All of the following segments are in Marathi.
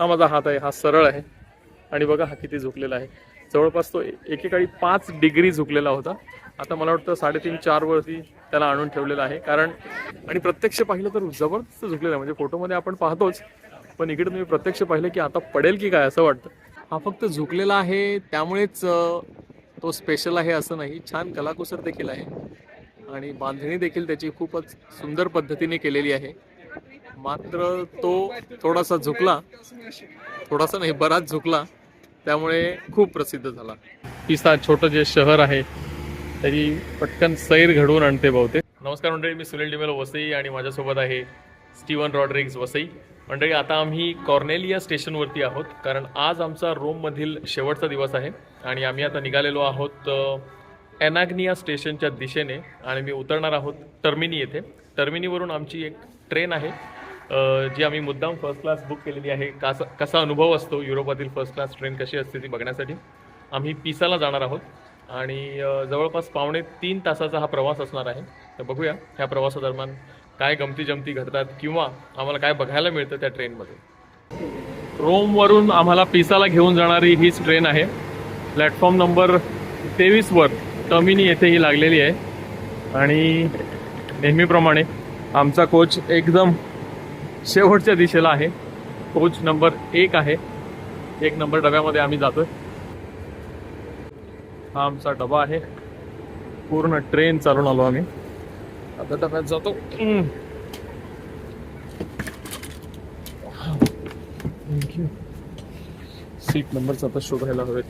हा माझा हात आहे हा सरळ आहे. आणि बघा हा किती झुकलेला आहे. जवळपास तो एकेकाळी पाच डिग्री झुकलेला होता. आता मला वाटतं साडेतीन चारवरती त्याला आणून ठेवलेला आहे. कारण आणि प्रत्यक्ष पाहिलं तर जबरदस्त झुकलेलं आहे. म्हणजे फोटोमध्ये आपण पाहतोच पण इकडे तुम्ही प्रत्यक्ष पाहिलं की आता पडेल की काय असं वाटतं. हा फक्त झुकलेला आहे त्यामुळेच तो स्पेशल आहे असं नाही. छान कलाकुसर देखील आहे. आणि बांधणी देखील त्याची खूपच सुंदर पद्धतीने केलेली आहे. मात्र तो थोडासा झुकला. थोडासा नाही बराच झुकला. त्यामुळे खूप प्रसिद्ध झाला. पिसा छोटं जे शहर आहे त्याची पटकन सैर घडवून आणते बहुतेक. नमस्कार मंडळी मी सुनील डिमेल वसई आणि माझ्यासोबत आहे स्टीवन रॉड्रिग्स वसई. मंडळी आता आम्ही कॉर्नेलिया स्टेशनवरती आहोत कारण आज आमचा रोममधील शेवटचा दिवस आहे आणि आम्ही आता निघालेलो आहोत एनाग्निया स्टेशनच्या दिशेने आणि मी उतरणार आहोत टर्मिनी येथे. टर्मिनीवरून आमची एक ट्रेन आहे. जी आम्ही मुद्दाम फर्स्ट क्लास बुक केलेली आहे कसा कसा अनुभव असतो युरोपातील फर्स्ट क्लास ट्रेन कशी असते ती बघण्यासाठी आम्ही पिसाला जाणार आहोत. आणि जवळपास पावणे तीन तासाचा हा प्रवास असणार आहे. तर बघूया ह्या प्रवासादरम्यान काय गमती जमती घडतात किंवा आम्हाला काय बघायला मिळतं त्या ट्रेनमध्ये रोमवरून आम्हाला पिसाला घेऊन जाणारी हीच ट्रेन आहे. प्लॅटफॉर्म नंबर तेवीसवर टर्मिनी येथे ही लागलेली आहे. आणि नेहमीप्रमाणे आमचा कोच एकदम शेवटच्या दिशेला आहे. कोच नंबर एक आहे. एक नंबर डब्यामध्ये आम्ही जातोय. हा आमचा डबा आहे. पूर्ण ट्रेन चालून आलो आम्ही. आता डब्यात जातो. थँक्यू सीट नंबरचा आता शोधायला हवेत.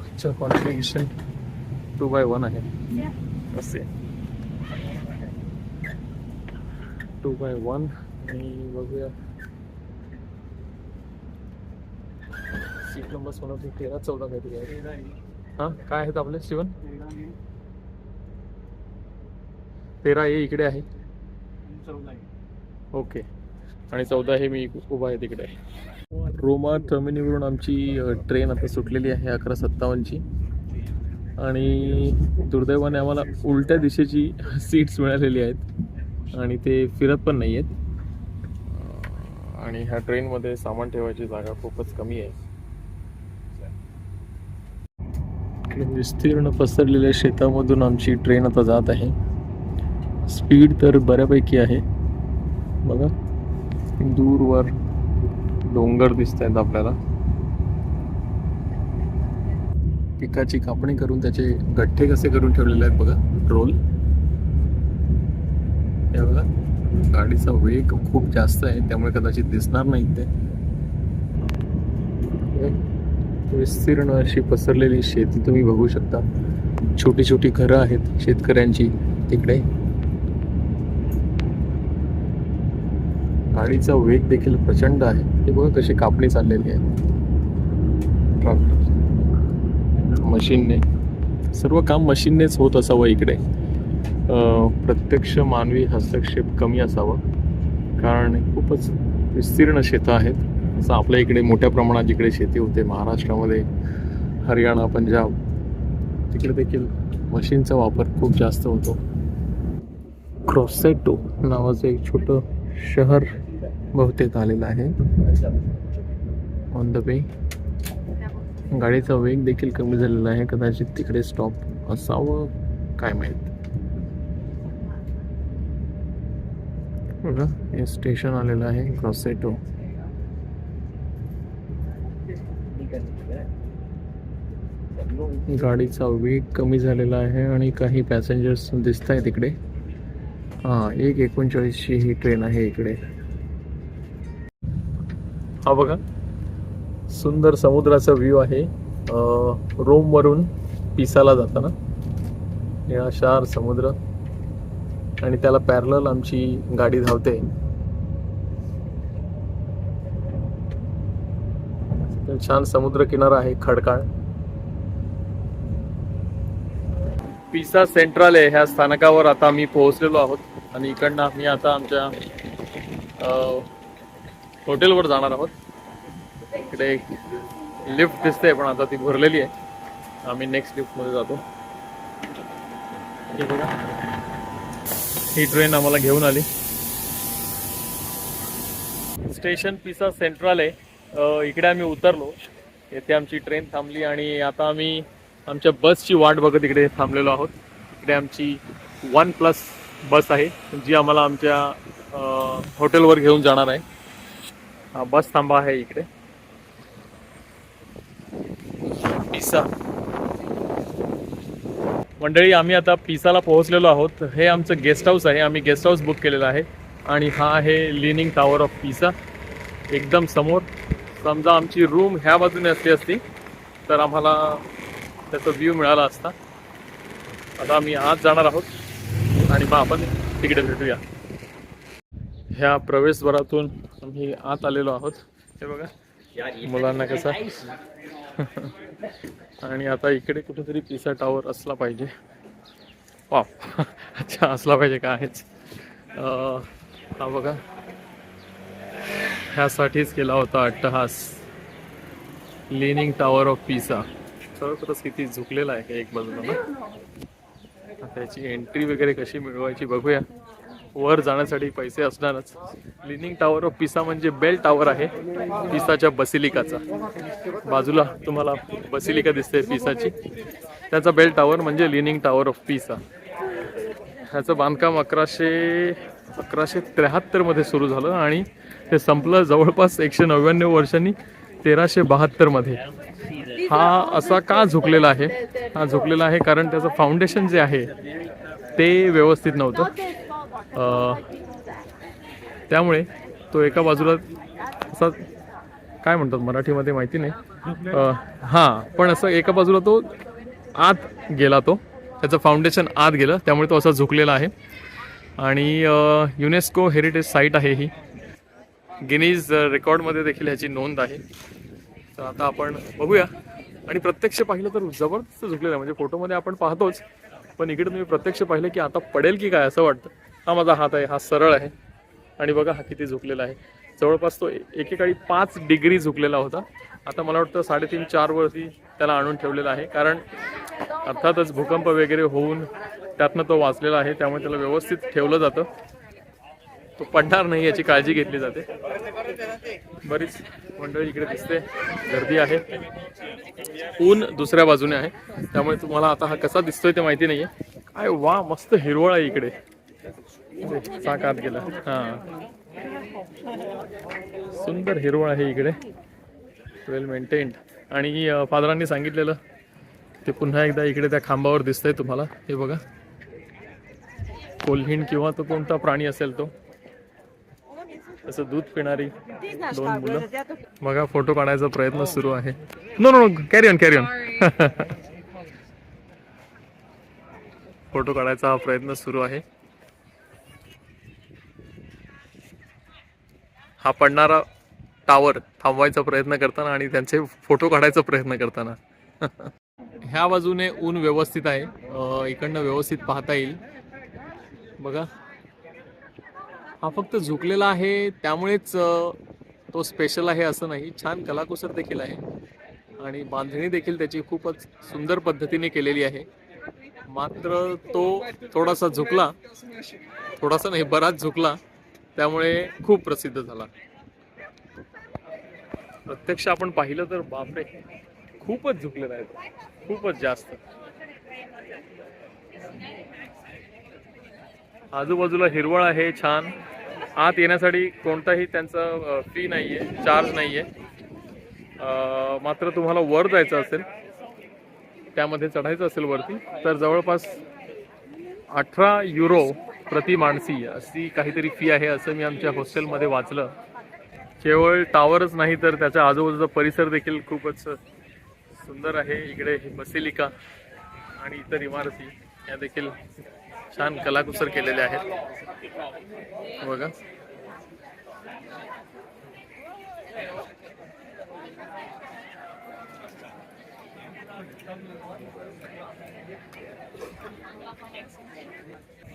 अच्छा टू बाय वन आहे. असे. टू बाय वन आणि बघूया सीट नंबर सोळा तेरा चौदा काहीतरी आहे हां काय आहेत आपले शिवन तेरा ए इकडे आहे ओके आणि चौदा हे मी उभा आहे तिकडे रोमा टर्मिनीवरून आमची ट्रेन आता सुटलेली आहे अकरा सत्तावन्नची. आणि दुर्दैवाने आम्हाला उलट्या दिशेची सीट्स मिळालेली आहेत. आणि ते फिरत पण नाही आहेत आणि ह्या ट्रेनमध्ये सामान ठेवायची जागा खूपच कमी आहे. विस्तीर्ण पसरलेल्या शेतामधून आमची ट्रेन आता जात आहे. स्पीड तर बऱ्यापैकी आहे. बघा दूरवर डोंगर दिसत आहेत आपल्याला. पिकाची कापणी करून त्याचे गठ्ठे कसे करून ठेवलेले आहेत बघा रोल. हे बघा गाडीचा वेग खूप जास्त आहे त्यामुळे कदाचित दिसणार नाही ते. विस्तीर्ण अशी पसरलेली शेती तुम्ही बघू शकता. छोटी छोटी घरं आहेत शेतकऱ्यांची तिकडे. गाडीचा वेग देखील प्रचंड आहे. हे बघा कशी कापणी चाललेली आहे. ट्रॅक्टर मशीनने. सर्व काम मशीननेच होत असावं इकडे. प्रत्यक्ष मानवी हस्तक्षेप कमी असावा. कारण खूपच विस्तीर्ण शेतं आहेत. जसं आपल्या इकडे मोठ्या प्रमाणात जिकडे शेती होते महाराष्ट्रामध्ये हरियाणा पंजाब तिकडे देखील मशीनचा वापर खूप जास्त होतो. क्रॉसेटो नावाचं एक छोटं शहर बहुतेक आलेलं आहे. ऑन द वे गाडीचा वेग देखील कमी झालेला आहे. कदाचित तिकडे स्टॉप असावं काय माहीत. बघा हे स्टेशन आलेलं आहे ग्रॉसेटो गाडीचा वेग कमी झालेला आहे आणि काही पॅसेंजर्स दिसत आहेत तिकडे हां एक एकोणचाळीसची ही ट्रेन आहे इकडे. हा बघा सुंदर समुद्राचा व्ह्यू आहे. रोमवरून पिसाला जाताना निळाशार समुद्र आणि त्याला पॅरल आमची गाडी धावते. छान समुद्र किनारा आहे खडकाळ. पिसा सेंट्रल आहे ह्या स्थानकावर आता आम्ही पोहोचलेलो आहोत. आणि इकडनं आम्ही आता आमच्या हॉटेलवर जाणार आहोत. इकडे एक लिफ्ट दिसते पण आता ती भरलेली आहे. आम्ही नेक्स्ट लिफ्टमध्ये जातो. हे बघा. ही ट्रेन आम्हाला घेऊन आली. स्टेशन पिसा सेंट्रल आहे. इकडे आम्ही उतरलो. येथे आमची ट्रेन थांबली आणि आता आम्ही आमच्या बसची वाट बघत इकडे थांबलेलो आहोत. इकडे आमची वन प्लस बस आहे जी आम्हाला आमच्या हॉटेलवर घेऊन जाणार आहे. बस थांबा आहे इकडे. पिसा मंडळी आम्ही आता पिसाला पोहोचलेलो आहोत. हे आमचं गेस्ट हाऊस आहे. आम्ही गेस्ट हाऊस बुक केलेलं आहे. आणि हा आहे लिनिंग टावर ऑफ पिसा एकदम समोर. समजा आमची रूम ह्या बाजूने असली असती तर आम्हाला त्याचा व्ह्यू मिळाला असता. आता आम्ही आज जाणार आहोत. आणि मग आपण तिकडे भेटूया. ह्या प्रवेशद्वारातून आम्ही आत आलेलो आहोत. हे बघा. मुलांना कसं? आणि आता इकडे कुठेतरी पिसा टावर असला पाहिजे. वाव अच्छा असला पाहिजे का आहेच? अं, हा बघा. ह्यासाठीच केला होता अट्टहास. लिनिंग टॉवर ऑफ पिसा खरोखरच किती झुकलेला आहे एक बाजूला ना. आता याची एंट्री वगैरे कशी मिळवायची बघूया. वर जाण्यासाठी पैसे असणारच. लिनिंग टावर ऑफ पिसा म्हणजे बेल टॉवर आहे. पिसाच्या बसिलिकाचा बाजूला तुम्हाला बसिलिका दिसते पिसाची त्याचा बेल टॉवर म्हणजे लिनिंग टॉवर ऑफ पिसा ह्याचं बांधकाम अकराशे अकराशे त्र्याहत्तरमध्ये सुरू झालं आणि ते संपलं जवळपास एकशे नव्याण्णव वर्षांनी तेराशे बहात्तरमध्ये हा असा का झुकलेला आहे? हा झुकलेला आहे कारण त्याचं फाउंडेशन जे आहे ते व्यवस्थित नव्हतं. त्यामुळे तो एका बाजूला असा काय म्हणतात मराठीमध्ये माहिती नाही. हां पण असं एका बाजूला तो आत गेला तो. त्याचं फाउंडेशन आत गेलं त्यामुळे तो असा झुकलेला आहे. आणि युनेस्को हेरिटेज साईट आहे ही. गिनीज रेकॉर्डमध्ये देखील ह्याची नोंद आहे. तर आता आपण बघूया. आणि प्रत्यक्ष पाहिलं तर जबरदस्त झुकलेलं आहे. म्हणजे फोटोमध्ये आपण पाहतोच पण इकडे तुम्ही प्रत्यक्ष पाहिलं की आता पडेल की काय असं वाटतं? हा माझा हात आहे हा सरळ आहे. आणि बघा हा किती झुकलेला आहे. जवळपास तो एकेकाळी पाच डिग्री झुकलेला होता. आता मला वाटतं साडेतीन चार वरती त्याला आणून ठेवलेला आहे. कारण अर्थातच भूकंप वगैरे होऊन त्यातनं तो वाचलेला आहे त्यामुळे त्याला व्यवस्थित ठेवलं जातं. तो पडणार नाही याची काळजी घेतली जाते. बरीच मंडळी इकडे दिसते. गर्दी आहे. ऊन दुसऱ्या बाजूने आहे. त्यामुळे तुम्हाला आता हा कसा दिसतोय ते माहिती नाही आहे काय वा मस्त हिरवळ आहे इकडे. चाक आत गेला हा. सुंदर हिरवळ आहे इकडे. वेल मेंटेन्ड आणि फादरांनी सांगितलेलं ते पुन्हा एकदा इकडे त्या खांबावर दिसतंय तुम्हाला. हे बघा. कोल्हीण किंवा तो कोणता प्राणी असेल तो. तसं दूध पिणारी दोन मुलं. बघा फोटो काढायचा प्रयत्न सुरू आहे. No no carry on carry on photo काढायचा हा प्रयत्न सुरू आहे. हा पडणारा टावर थांबवायचा प्रयत्न करताना आणि त्यांचे फोटो काढायचा प्रयत्न करताना. ह्या बाजूने ऊन व्यवस्थित आहे. इकडनं व्यवस्थित पाहता येईल. बघा. हा फक्त झुकलेला आहे. त्यामुळेच तो स्पेशल आहे असं नाही. छान कलाकुसर देखील आहे. आणि बांधणी देखील त्याची खूपच सुंदर पद्धतीने केलेली आहे. मात्र तो थोडासा झुकला. थोडासा नाही बराच झुकला. त्यामुळे खूप प्रसिद्ध झाला. प्रत्यक्ष आपण पाहिलं तर बापरे खूपच झुकलेला आहे तो. खूपच जास्त. आजूबाजूला हिरवळ आहे छान. आत येण्यासाठी कोणताही त्यांचा फी नाहीये चार्ज नाहीये. आहे मात्र तुम्हाला वर जायचं असेल त्यामध्ये चढायचं असेल वरती तर जवळपास अठरा युरो प्रति माणसी अशी काहीतरी फी आहे असं मी आमच्या हॉस्टेलमध्ये वाचलं. केवळ टावरच नाही तर त्याच्या आजूबाजूचा परिसर देखील खूपच सुंदर आहे. इकडे बसिलिका आणि इतर इमारती या देखील छान कलाकुसर केलेल्या आहेत. बघा.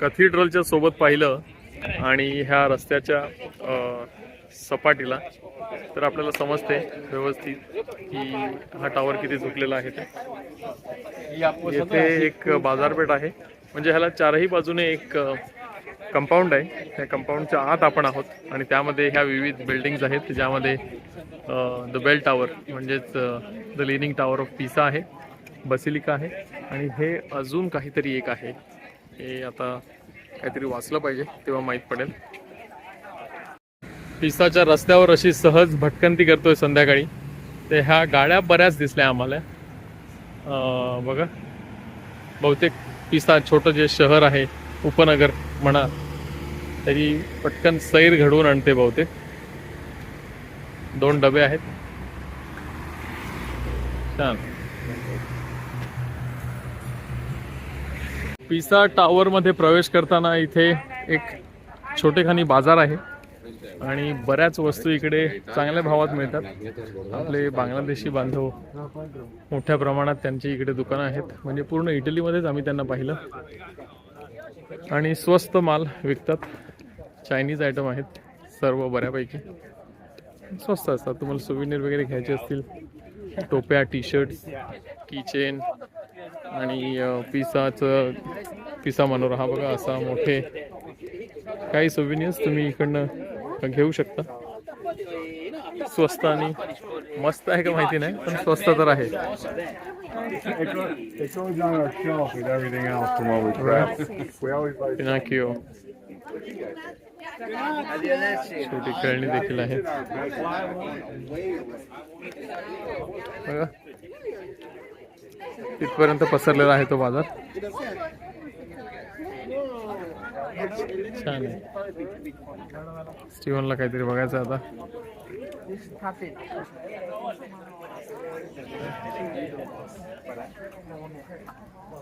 कथिड्रलच्या सोबत पाहिलं आणि ह्या रस्त्याच्या सपाटीला. तर आपल्याला समजते व्यवस्थित की हा टावर किती झुकलेला आहे ते. येथे एक बाजारपेठ आहे. म्हणजे ह्याला चारही बाजूने एक कंपाऊंड आहे. त्या कंपाऊंडच्या आत आपण आहोत आणि त्यामध्ये ह्या विविध बिल्डिंग्ज आहेत ज्यामध्ये द बेल टॉवर म्हणजेच the leaning tower of Pisa आहे. बसिलिका आहे आणि हे अजून काहीतरी एक आहे. हे आता काहीतरी वाचलं पाहिजे तेव्हा माहीत पडेल. पिसाच्या रस्त्यावर अशी सहज भटकंती करतोय संध्याकाळी. ते ह्या गाड्या बऱ्याच दिसल्या आम्हाला. बघा. बहुतेक पिसा छोटं जे शहर आहे उपनगर म्हणा तरी पटकन सैर घडवून आणते बहुतेक. दोन डबे आहेत. छान. पिसा टावरमध्ये प्रवेश करताना इथे एक छोटेखानी बाजार आहे. आणि बऱ्याच वस्तू इकडे चांगल्या भावात मिळतात. आपले बांगलादेशी बांधव मोठ्या प्रमाणात त्यांची इकडे दुकानं आहेत. म्हणजे पूर्ण इटलीमध्येच आम्ही त्यांना पाहिलं. आणि स्वस्त माल विकतात. चायनीज आयटम आहेत. सर्व बऱ्यापैकी. स्वस्त असतात. तुम्हाला सुविनीर वगैरे घ्यायचे असतील. टोप्या टी शर्ट्स किचेन आणि पिसाचं पिसा मनोरा हा बघा असा मोठे काही सोविनियर्स तुम्ही इकडनं घेऊ शकता. स्वस्त आणि मस्त आहे का माहिती नाही पण स्वस्त तर आहे. पिनाकिओ छोटी खेळणी देखील आहे बघा. तिथपर्यंत पसरलेला आहे तो बाजार. छान आहे. स्टीवनला काहीतरी बघायचं आहे आता.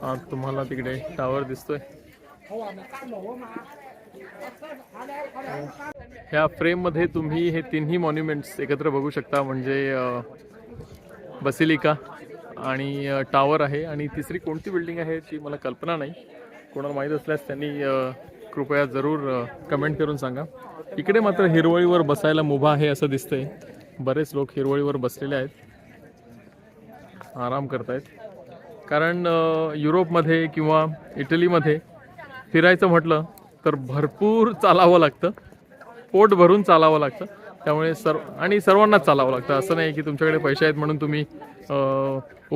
हा तुम्हाला तिकडे टावर दिसतोय. ह्या फ्रेममध्ये तुम्ही हे तिन्ही मॉन्युमेंट्स एकत्र बघू शकता म्हणजे बसिलिका आणि टावर आहे आणि तिसरी कोणती बिल्डिंग आहे ती मला कल्पना नाही. कोणाला माहीत असल्यास त्यांनी कृपया जरूर कमेंट करून सांगा. इकडे मात्र हिरवळीवर बसायला मुभा आहे असं दिसतंय. बरेच लोक हिरवळीवर बसलेले आहेत. आराम करतायत. कारण युरोपमध्ये किंवा इटलीमध्ये फिरायचं म्हटलं तर भरपूर चालावं लागतं. पोट भरून चालावं लागतं. त्यामुळे सर्व आणि सर्वांनाच चालावं लागतं. असं नाही की तुमच्याकडे पैसे आहेत म्हणून तुम्ही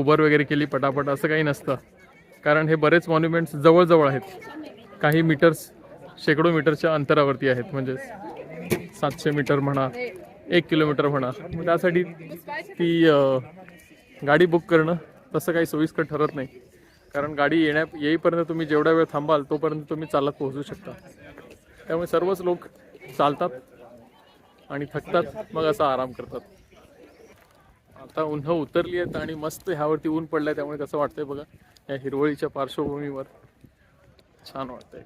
उबर वगैरे केली पटापट असं काही नसतं. कारण हे बरेच मॉन्युमेंट्स जवळजवळ आहेत. काही मीटर्स शेकडो मीटरच्या अंतरावरती आहेत. म्हणजे सातशे मीटर म्हणा एक किलोमीटर म्हणा. मग त्यासाठी ती गाडी बुक करणं तसं काही सोयीस्कर ठरत नाही. कारण गाडी येण्या येईपर्यंत तुम्ही जेवढा वेळ थांबाल तोपर्यंत तुम्ही चालत पोहोचू शकता. त्यामुळे सर्वच लोक चालतात. आणि थकतात मग असा आराम करतात. आता उन्ह उतरली आहेत आणि मस्त ह्यावरती ऊन पडलंय त्यामुळे कसं वाटतंय बघा या हिरवळीच्या पार्श्वभूमीवर. छान वाटतंय.